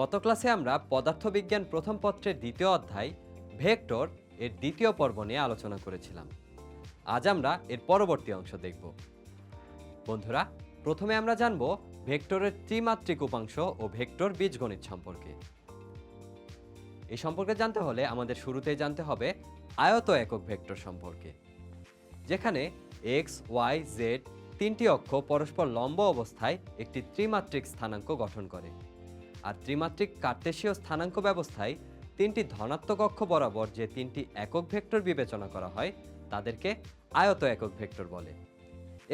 গত ক্লাসে আমরা পদার্থবিজ্ঞান প্রথম পত্রের দ্বিতীয় অধ্যায়, ভেক্টর, এর দ্বিতীয় পর্ব নিয়ে আলোচনা করেছিলাম। আজ আমরা এর পরবর্তী অংশ দেখব। বন্ধুরা, প্রথমে আমরা জানব ভেক্টরের ত্রিমাত্রিক উপাংশ ও ভেক্টর বীজগণিত সম্পর্কে। এই সম্পর্কে জানতে হলে আমাদের শুরুতেই জানতে হবে আয়ত একক ভেক্টর সম্পর্কে, যেখানে এক্স, ওয়াই, জেড তিনটি অক্ষ পরস্পর লম্ব অবস্থায় একটি ত্রিমাত্রিক স্থানাঙ্ক গঠন করে। আর ত্রিমাত্রিক কার্তেশীয় স্থানাঙ্ক ব্যবস্থায় তিনটি ধনাত্মক অক্ষ বরাবর যে তিনটি একক ভেক্টর বিবেচনা করা হয়, তাদেরকে আয়ত একক ভেক্টর বলে।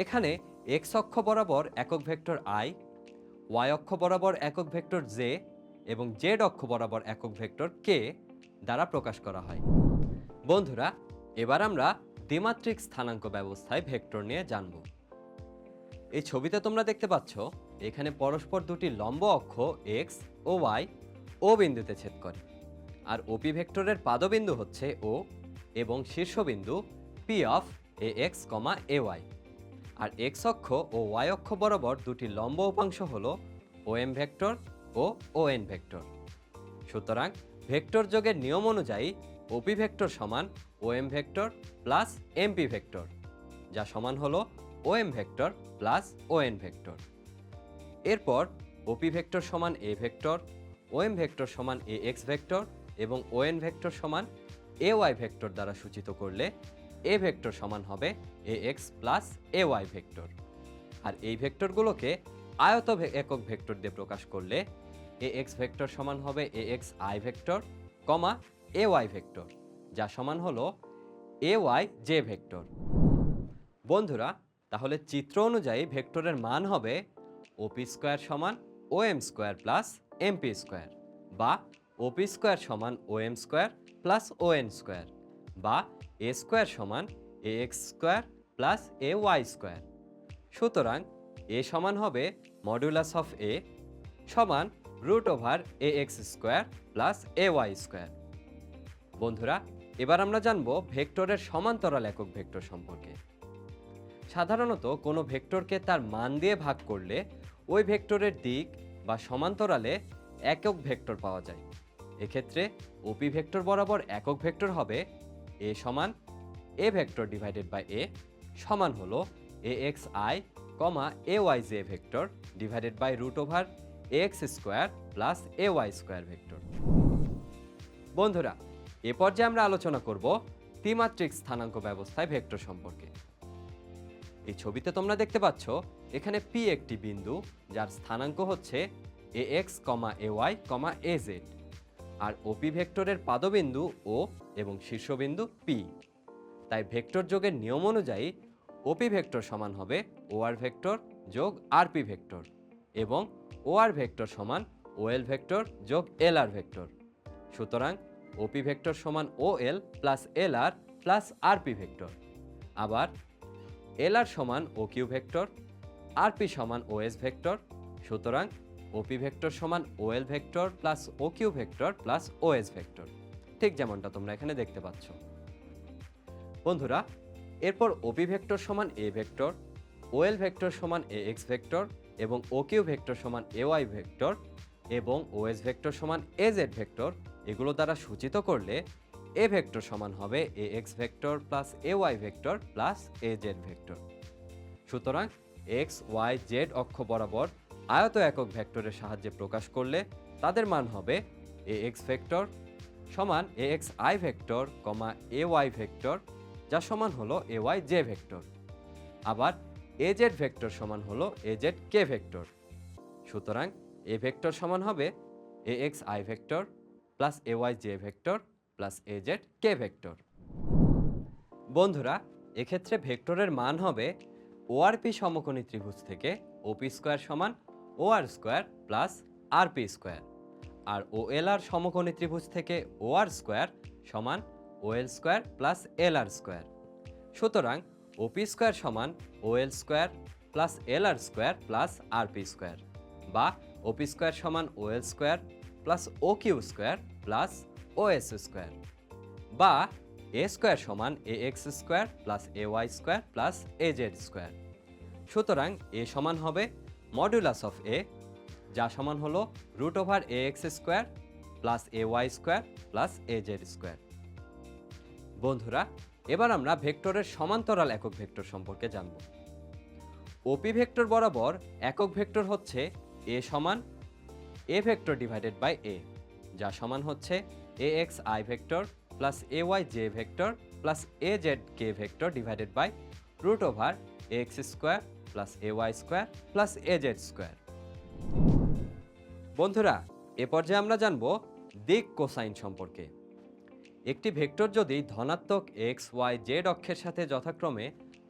এখানে এক্স অক্ষ বরাবর একক ভেক্টর আই ওয়াই অক্ষ বরাবর একক ভেক্টর জে এবং জেড অক্ষ বরাবর একক ভেক্টর কে দ্বারা প্রকাশ করা হয়। বন্ধুরা, এবার আমরা দ্বিমাত্রিক স্থানাঙ্ক ব্যবস্থায় ভেক্টর নিয়ে জানব। এই ছবিতে তোমরা দেখতে পাচ্ছ এখানে পরস্পর দুটি লম্ব অক্ষ এক্স ও ওয়াই ও বিন্দুতে ছেদ করে। আর ওপি ভেক্টরের পাদবিন্দু হচ্ছে ও এবং শীর্ষবিন্দু P of A X comma A Y R X অক্ষ ও ওয়াই অক্ষ বরাবর দুটি লম্ব উপাংশ হল ও এম ভেক্টর ও ও এন ভেক্টর। সুতরাং ভেক্টর যোগের নিয়ম অনুযায়ী ওপি ভেক্টর সমান O M vector plus MP vector, যা সমান হলো O M vector plus O N vector. এরপর ওপি ভেক্টর সমান A vector O M vector সমান এ এক্স ভেক্টর এবং ও এন ভেক্টর সমান এ ওয়াই ভেক্টর দ্বারা সূচিত করলে এ ভেক্টর সমান হবে A X plus A Y vector. আর এই ভেক্টরগুলোকে আয়ত একক ভেক্টর দিয়ে প্রকাশ করলে এ এক্স ভেক্টর সমান হবে A X I vector, comma A Y vector, যা সমান হলো এ ওয়াই জে ভেক্টর। বন্ধুরা, তাহলে চিত্র অনুযায়ী ভেক্টরের মান হবে ওপি স্কোয়ার সমান O M square plus MP square বা ওপি স্কোয়ার সমান O M square plus O N square বা এ স্কোয়ার সমান A X square plus A Y square সুতরাং এ সমান হবে মডুলাস অফ এ সমান root over A X square plus A Y square বন্ধুরা, এবার আমরা জানব ভেক্টরের সমান্তরাল একক ভেক্টর সম্পর্কে। সাধারণত কোনো ভেক্টরকে তার মান দিয়ে ভাগ করলে ওই ভেক্টরের দিক বা সমান্তরালে একক ভেক্টর পাওয়া যায়। এক্ষেত্রে ওপি ভেক্টর বরাবর একক ভেক্টর হবে এ সমান A vector divided by A সমান হলো A X I comma A Y J vector divided by root over A X square plus A Y square vector. বন্ধুরা, এ পর্যায়ে আমরা আলোচনা করব ত্রিমাত্রিক স্থানাঙ্ক ব্যবস্থায় ভেক্টর সম্পর্কে। এই ছবিতে তোমরা দেখতে পাচ্ছ, এখানে পি একটি বিন্দু, যার স্থানাঙ্ক হচ্ছে A X comma A Y comma A Z R OP ভেক্টরের পাদবিন্দু ও এবং শীর্ষবিন্দু পি তাই ভেক্টর যোগের নিয়ম অনুযায়ী ওপি ভেক্টর সমান হবে ও আর ভেক্টর যোগ আরপি ভেক্টর এবং ও আর ভেক্টর সমান ও এল ভেক্টর যোগ এল আর ভেক্টর। সুতরাং ওপি ভেক্টর সমান O L plus L R plus RP vector. আবার এল আর সমান O Q vector R P সমান ও এস ভেক্টর, সুতরাং ওপি ভেক্টর সমান O L vector plus O Q vector plus O S vector. ঠিক যেমনটা তোমরা এখানে দেখতে পাচ্ছ। বন্ধুরা, এরপর ওপি ভেক্টর সমান এ ভেক্টর ওএল ভেক্টর সমান এ এক্স ভেক্টর এবং ও কিউ ভেক্টর সমান এ ওয়াই ভেক্টর এবং ওএস ভেক্টর সমান এ জেড ভেক্টর, এগুলো দ্বারা সূচিত করলে এ ভেক্টর সমান হবে A X vector plus A Y vector plus A Z vector সুতরাং এক্স ওয়াই জেড অক্ষ বরাবর আয়ত একক ভেক্টরের সাহায্যে প্রকাশ করলে তাদের মান হবে এ এক্স ভেক্টর সমান A X I vector comma A Y vector যা সমান হলো এ ওয়াই জে ভেক্টর আবার এ জেড ভেক্টর সমান হলো এ জেড কে ভেক্টর সুতরাং এ ভেক্টর সমান হবে A X I vector plus A Y J vector plus A K vector. বন্ধুরা, এক্ষেত্রে ভেক্টরের মান হবে ওআরপি সমকোণী ত্রিভুজ থেকে ওপি স্কোয়ার সমান OR square plus RP square. R O L R সমকোণী ত্রিভুজ থেকে ও আর স্কোয়ার সমান O L square plus L R square. সুতরাং ওপি স্কোয়ার সমান O L square plus L R square plus R P square বা OP square সমান O L square plus O Q square plus O S square বা A square সমান A X square plus A Y square plus A Z square সুতরাং A সমান হবে modulus of এ যা সমান হলো root over A X square plus A Y square plus A Z square বন্ধুরা, এবার আমরা ভেক্টরের সমান্তরাল একক ভেক্টর সম্পর্কে জানব। ওপি ভেক্টর বরাবর একক ভেক্টর হচ্ছে এ সমান A vector divided by A যা সমান হচ্ছে A X I vector plus A Y J vector plus A Z K vector divided by root over X square plus A Y square plus A Z square বন্ধুরা, এ পর্যায়ে আমরা জানব দিক cosine সম্পর্কে। একটি ভেক্টর যদি ধনাত্মক এক্স ওয়াই জেড অক্ষের সাথে যথাক্রমে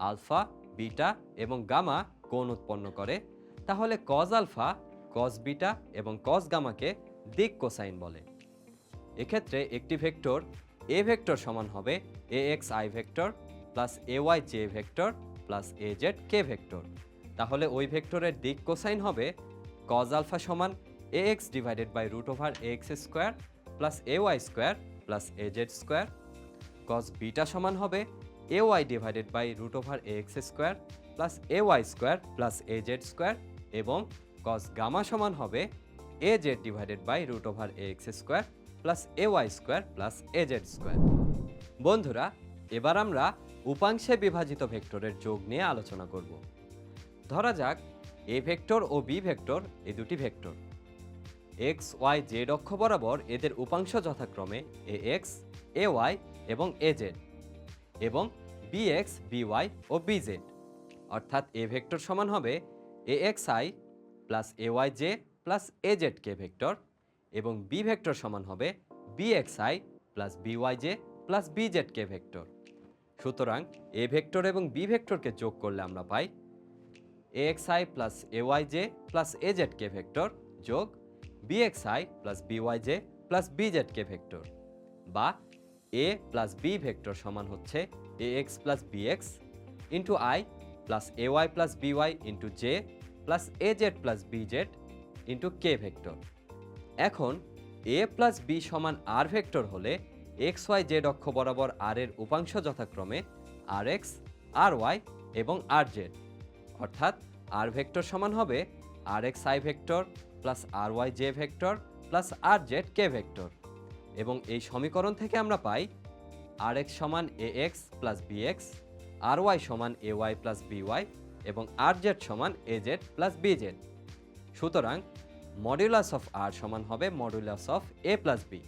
আলফা, বিটা এবং গামা কোণ উৎপন্ন করে, তাহলে কজ আলফা কজ বিটা এবং কজ গামাকে দিক কোসাইন বলে। এক্ষেত্রে একটি ভেক্টর এ ভেক্টর সমান হবে A X I vector plus A Y J vector plus A Z K vector. তাহলে ওই ভেক্টরের দিক কোসাইন হবে কজ আলফা সমান A X divided by root over A X square plus A Y square plus A Z square cos beta সমান হবে A Y divided by root over A X square plus A Y square plus A Z square এবং cos gamma সমান হবে A Z divided by root over A X square plus A Y square plus A Z square বন্ধুরা, এবার আমরা উপাংশে বিভাজিত ভেক্টরের যোগ নিয়ে আলোচনা করব। ধরা যাক এ ভেক্টর ও বি ভেক্টর এই দুটি ভেক্টর। এক্স ওয়াই জেড অক্ষ বরাবর এদের উপাংশ যথাক্রমে এ এক্স এ ওয়াই এবং এ জেড এবং বি এক্স বি ওয়াই ও বি জেড অর্থাৎ এ ভেক্টর সমান হবে A X I plus A Y J plus A Z K vector এবং বি ভেক্টর সমান হবে B X I plus B Y J plus B Z K vector. সুতরাং এ vector এবং B ভেক্টরকে যোগ করলে আমরা পাই A X I plus A Y J plus A Z K vector যোগ B X I plus B Y J plus B Z K vector বা A plus B vector সমান হচ্ছে A X plus B X into I plus A Y plus B Y into J plus A Z plus B Z into K vector. এখন A plus B সমান R vector হলে X Y Z অক্ষ বরাবর আর এর উপাংশ যথাক্রমে আর x, আর Y এবং আর Z. অর্থাৎ আর ভেক্টর সমান হবে R X I vector plus R Y J vector plus R Z K vector. এবং এই সমীকরণ থেকে আমরা পাই আর এক্স সমান A X plus B X, R Y সমান A Y plus B Y এবং আর জেড সমান A Z plus B Z. সুতরাং মডুলাস অফ আর সমান হবে modulus of A plus B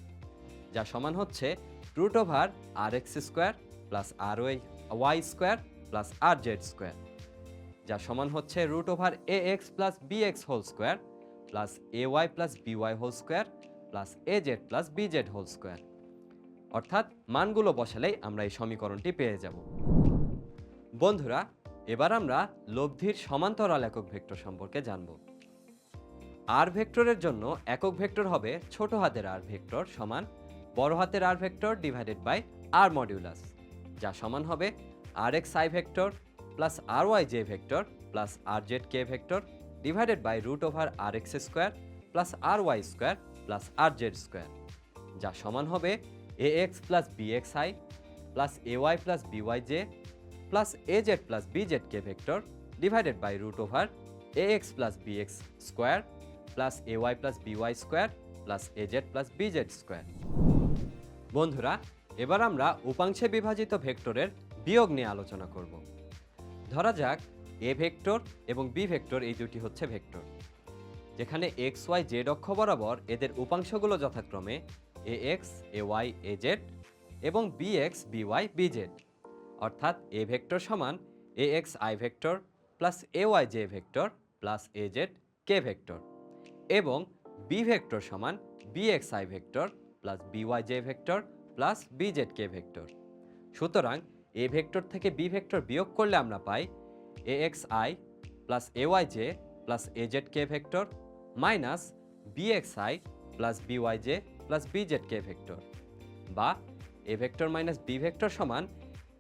যা সমান হচ্ছে root over R X square plus R Y Y square plus R Z square যা সমান হচ্ছে root over A X plus B X whole square plus A Y plus B Y whole square plus A Z plus B Z whole square অর্থাৎ মানগুলো বসালেই আমরা এই সমীকরণটি পেয়ে যাব। বন্ধুরা, এবার আমরা লব্ধির সমান্তরাল একক ভেক্টর সম্পর্কে জানব। আর ভেক্টরের জন্য একক ভেক্টর হবে ছোট হাতের আর ভেক্টর সমান বড় হাতের R vector divided by R modulus যা সমান হবে R X I vector plus R Y J vector plus R Z K vector divided by root over R X square plus R Y square plus R Z square যা সমান হবে A X plus B X I plus A Y plus B Y J plus A Z plus B Z K vector divided by root over A X plus B X square plus A Y plus B Y square plus A Z plus B Z square বন্ধুরা, এবার আমরা উপাংশে বিভাজিত ভেক্টরের বিয়োগ নিয়ে আলোচনা করব। ধরা যাক এ ভেক্টর এবং বি ভেক্টর এই দুটি হচ্ছে ভেক্টর। যেখানে এক্স ওয়াই জেড অক্ষ বরাবর এদের উপাংশগুলো যথাক্রমে A X A Y A Z এবং B X B Y B Z অর্থাৎ এ ভেক্টর সমান A X I vector plus A Y J vector plus A Z K vector. এবং B vector সমান B X I vector plus B Y J vector plus B Z K vector. সুতরাং এ vector থেকে B vector বিয়োগ করলে আমরা পাই A X I plus A Y J plus A Z K vector minus B X I plus B Y J plus B Z K vector বা A vector minus B vector সমান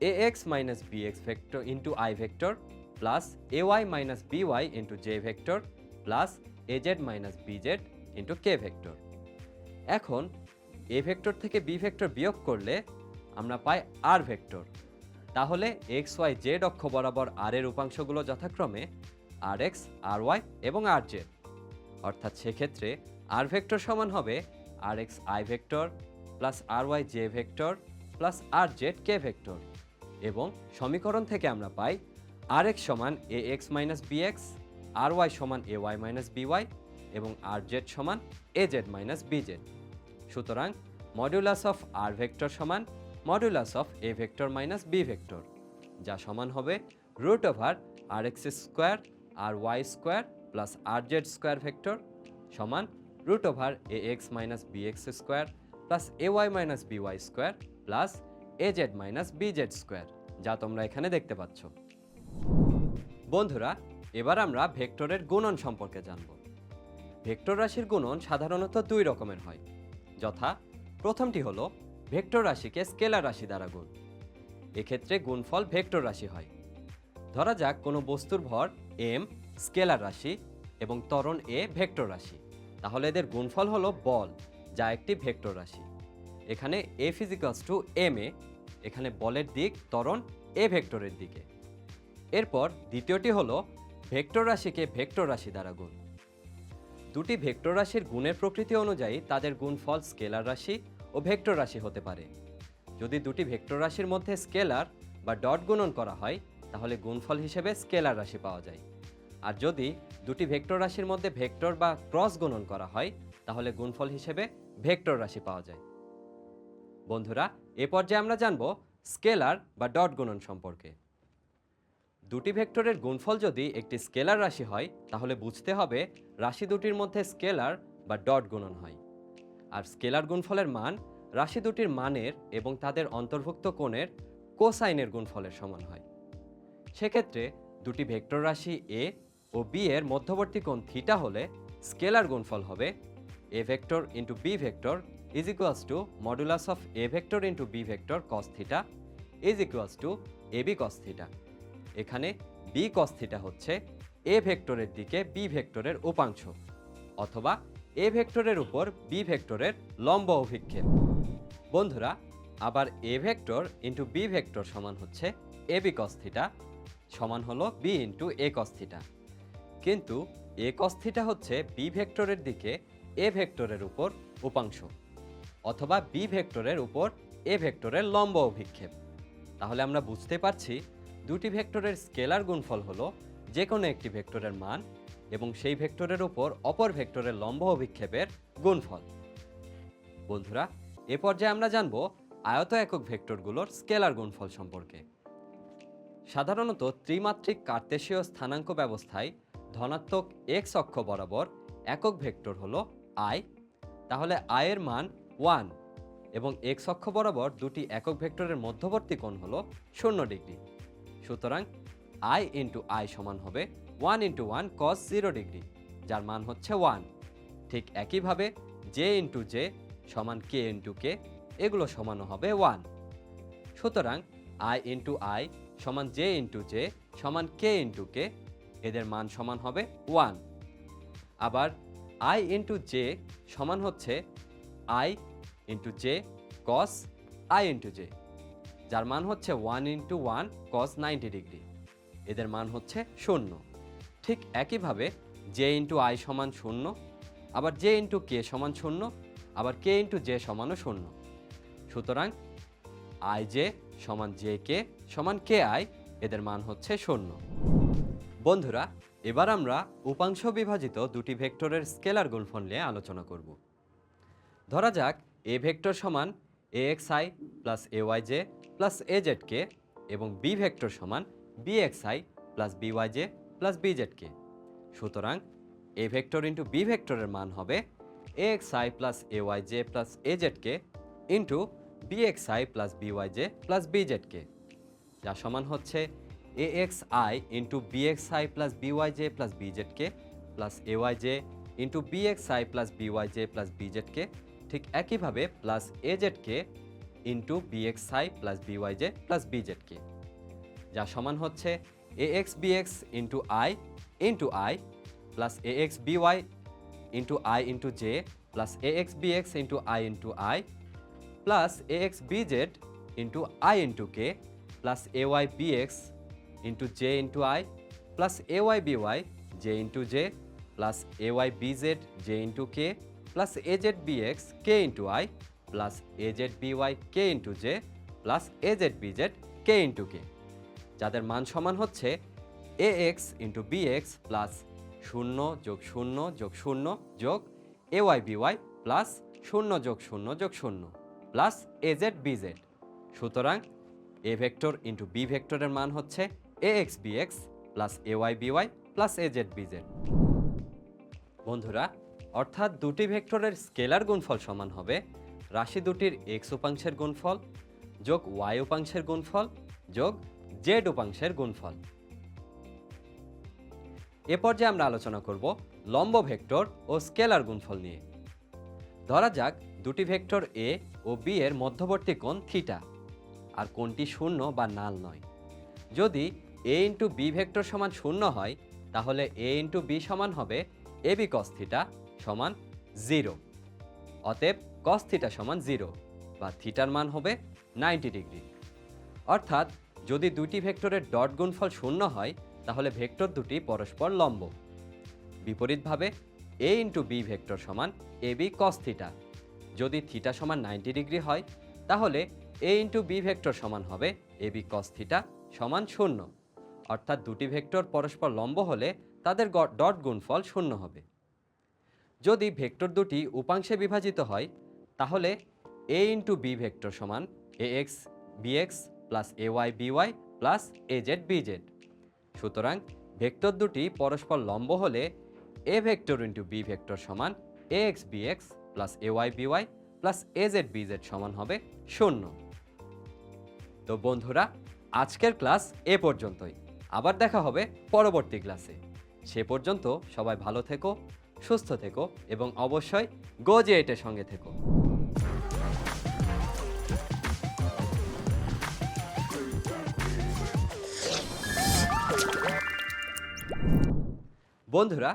A X minus B X vector into I vector plus A Y minus B Y into J vector plus A Z minus B Z into K vector এখন এ vector থেকে B vector বিয়োগ করলে আমরা পাই আর vector তাহলে x Y Z অক্ষ বরাবর আর এর উপাংশগুলো যথাক্রমে আর এক্স আর ওয়াই এবং আর জেড অর্থাৎ সেক্ষেত্রে আর ভেক্টর সমান হবে R X I vector plus R Y J vector plus R Z K vector এবং সমীকরণ থেকে আমরা পাই আর এক্স সমান A X minus B X R Y সমান A Y minus B Y এবং আর জেড সমান A Z minus B Z সুতরাং মডুলাস অফ আর ভেক্টর সমান modulus of A vector minus B vector যা সমান হবে root over R X square R Y square plus R Z square vector সমান root over A X minus B X square plus A Y minus B Y square plus A Z minus B Z square যা তোমরা এখানে দেখতে পাচ্ছ। বন্ধুরা এবার আমরা ভেক্টরের গুণন সম্পর্কে জানব। ভেক্টর রাশির গুণন সাধারণত দুই রকমের হয়। যথা, প্রথমটি হলো ভেক্টর রাশিকে স্কেলার রাশি দ্বারা গুণ। এক্ষেত্রে গুণফল ভেক্টর রাশি হয়। ধরা যাক কোনো বস্তুর ভর এম স্কেলার রাশি এবং ত্বরণ এ ভেক্টর রাশি। তাহলে এদের গুণফল হলো বল, যা একটি ভেক্টর রাশি। এখানে এ ফিজিক্যালস টু এম এ এখানে বলের দিক ত্বরণ এ ভেক্টরের দিকে। এরপর দ্বিতীয়টি হলো ভেক্টর রাশিকে ভেক্টর রাশি দ্বারা গুণ। দুটি ভেক্টর রাশির গুণের প্রকৃতি অনুযায়ী তাদের গুণফল স্কেলার রাশি ও ভেক্টর রাশি হতে পারে। যদি দুটি ভেক্টর রাশির মধ্যে স্কেলার বা ডট গুণন করা হয়, তাহলে গুণফল হিসেবে স্কেলার রাশি পাওয়া যায়। আর যদি দুটি ভেক্টর রাশির মধ্যে ভেক্টর বা ক্রস গুণন করা হয়, তাহলে গুণফল হিসেবে ভেক্টর রাশি পাওয়া যায়। বন্ধুরা, এ পর্যায়ে আমরা জানব স্কেলার বা ডট গুণন সম্পর্কে। দুটি ভেক্টরের গুণফল যদি একটি স্কেলার রাশি হয়, তাহলে বুঝতে হবে রাশি দুটির মধ্যে স্কেলার বা ডট গুণন হয়। আর স্কেলার গুণফলের মান রাশি দুটির মানের এবং তাদের অন্তর্ভুক্ত কোণের কোসাইনের গুণফলের সমান হয়। সেক্ষেত্রে দুটি ভেক্টর রাশি এ ও বি এর মধ্যবর্তী কোণ থিটা হলে স্কেলার গুণফল হবে A vector into B vector is equals to modulus of A vector into B vector cos theta is equals to A B cos theta এখানে বি কস থিটা হচ্ছে A ভেক্টরের দিকে বি ভেক্টরের উপাংশ, অথবা এ ভেক্টরের উপর বি ভেক্টরের লম্ব অভিক্ষেপ। বন্ধুরা, আবার A vector into B vector সমান হচ্ছে এ বি কস থিটা সমান হলো B into A cos theta কিন্তু এ কস থিটা হচ্ছে বি ভেক্টরের দিকে এ ভেক্টরের উপর উপাংশ, অথবা বি ভেক্টরের উপর এ ভেক্টরের লম্ব অভিক্ষেপ। তাহলে আমরা বুঝতে পারছি দুটি ভেক্টরের স্কেলার গুণফল হলো যে কোনো একটি ভেক্টরের মান এবং সেই ভেক্টরের ওপর অপর ভেক্টরের লম্ব অভিক্ষেপের গুণফল। বন্ধুরা, এ পর্যায়ে আমরা জানব আয়ত একক ভেক্টরগুলোর স্কেলার গুণফল সম্পর্কে। সাধারণত ত্রিমাত্রিক কার্তেশীয় স্থানাঙ্ক ব্যবস্থায় ধনাত্মক এক্স অক্ষ বরাবর একক ভেক্টর হলো আই তাহলে আয়ের মান ওয়ান এবং এক্স অক্ষ বরাবর দুটি একক ভেক্টরের মধ্যবর্তী কোণ হলো শূন্য ডিগ্রি। সুতরাং আই ইন্টু আই সমান হবে one into one cos zero degree যার মান হচ্ছে ওয়ান ঠিক একইভাবে জে ইন্টু জে সমান কে ইন্টু কে এগুলো সমানও হবে ওয়ান সুতরাং আই ইন্টু আই সমান জে ইন্টু জে সমান কে ইন্টু কে এদের মান সমান হবে ওয়ান আবার আই ইন্টু জে সমান হচ্ছে I into J cos I into J যার মান হচ্ছে one into one cos ninety degree এদের মান হচ্ছে শূন্য। ঠিক একইভাবে জে ইন্টু আই সমান শূন্য, আবার জে ইন্টু কে সমান শূন্য, আবার কে ইন্টু জে সমানও শূন্য। সুতরাং আই জে সমান জে কে সমান কে আই এদের মান হচ্ছে শূন্য। বন্ধুরা, এবার আমরা উপাংশ বিভাজিত দুটি ভেক্টরের স্কেলার গুণফল নিয়ে আলোচনা করব। ধরা যাক এ ভেক্টর সমান A X I plus A Y J plus A Z K এবং বি ভেক্টর সমান B X I plus B J plus B Z K সুতরাং এ ভেক্টর ইন্টু বি ভেক্টরের মান হবে A X I plus A Y J plus A Z K into B X I plus B Y J plus B Z K যা সমান হচ্ছে A X I into B X I plus B Y J plus B Z K plus A Y J into B X I plus B Y J plus B Z K ঠিক একইভাবে plus A Z K into B X I plus B Y J plus B Z K যা সমান হচ্ছে A X B X into I into I plus A X B Y into I into J plus A X B X into I into I plus A X B Z into I into K plus A Y B X into J into I plus A Y B Y J into J plus A Y B Z J into K plus A Z B X K into I plus A Z B Y K into J plus A Z B Z K into K যাদের মান সমান হচ্ছে A X into B X plus শূন্য যোগ শূন্য যোগ শূন্য যোগ A Y B Y plus শূন্য যোগ শূন্য যোগ শূন্য plus A Z B Z সুতরাং এ ভেক্টর ইন্টু বি ভেক্টরের মান হচ্ছে A X B X plus A Y B Y plus A Z B Z বন্ধুরা, অর্থাৎ দুটি ভেক্টরের স্কেলার গুণফল সমান হবে রাশি দুটির এক্স উপাংশের গুণফল যোগ ওয়াই উপাংশের গুণফল যোগ জেড উপাংশের গুণফল। এ পর্যায়ে আমরা আলোচনা করব লম্ব ভেক্টর ও স্কেলার গুণফল নিয়ে। ধরা যাক দুটি ভেক্টর এ ও বি এর মধ্যবর্তী কোণ থিটা, আর কোণটি শূন্য বা নাল নয়। যদি এ ইন্টু বি ভেক্টর সমান শূন্য হয়, তাহলে এ ইন্টু বি সমান হবে এ বি কস থিটা সমান জিরো অতএব কস থিটা সমান জিরো বা থিটার মান হবে নাইনটি ডিগ্রি অর্থাৎ যদি দুটি ভেক্টরের ডট গুণফল শূন্য হয়, তাহলে ভেক্টর দুটি পরস্পর লম্ব। বিপরীতভাবে এ ইন্টু বি ভেক্টর সমান এ বি কস থিটা যদি থিটা সমান নাইনটি ডিগ্রি হয়, তাহলে এ ইন্টু বি ভেক্টর সমান হবে এ বি কস থিটা সমান শূন্য। অর্থাৎ দুটি ভেক্টর পরস্পর লম্ব হলে তাদের ডট গুণফল শূন্য হবে। যদি ভেক্টর দুটি উপাংশে বিভাজিত হয় তাহলে এ ইন্টু বি ভেক্টর সমান A X B X plus A Y B Y plus A Z B Z সুতরাং ভেক্টর দুটি পরস্পর লম্ব হলে A vector into B vector সমান A X B X plus A Y B Y plus A Z B Z সমান হবে শূন্য। তো বন্ধুরা, আজকের ক্লাস এ পর্যন্তই। আবার দেখা হবে পরবর্তী ক্লাসে। সে পর্যন্ত সবাই ভালো থেকো, সুস্থ থেকো এবং অবশ্যই গোজে এটের সঙ্গে থেকো। বন্ধুরা,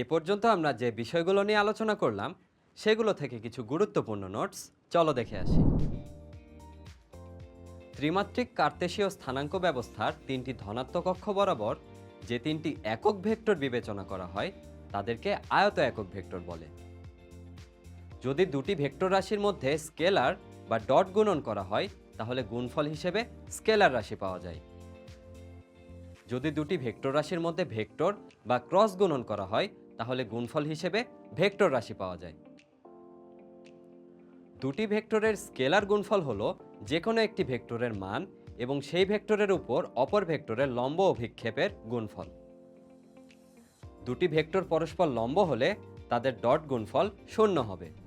এ পর্যন্ত আমরা যে বিষয়গুলো নিয়ে আলোচনা করলাম, সেগুলো থেকে কিছু গুরুত্বপূর্ণ নোটস, চলো দেখে আসি। ত্রিমাত্রিক কার্তেশীয় স্থানাঙ্ক ব্যবস্থার তিনটি ধনাত্মক অক্ষ বরাবর যে তিনটি একক ভেক্টর বিবেচনা করা হয়, তাদেরকে আয়ত একক ভেক্টর বলে। যদি দুটি ভেক্টর রাশির মধ্যে স্কেলার বা ডট গুণন করা হয়, তাহলে গুণফল হিসেবে স্কেলার রাশি পাওয়া যায়। যদি দুটি ভেক্টর রাশির মধ্যে ভেক্টর বা ক্রস গুণন করা হয়, তাহলে গুণফল হিসেবে ভেক্টর রাশি পাওয়া যায়। দুটি ভেক্টরের স্কেলার গুণফল হল যে কোনো একটি ভেক্টরের মান এবং সেই ভেক্টরের উপর অপর ভেক্টরের লম্ব অভিক্ষেপের গুণফল। দুটি ভেক্টর পরস্পর লম্ব হলে তাদের ডট গুণফল শূন্য হবে।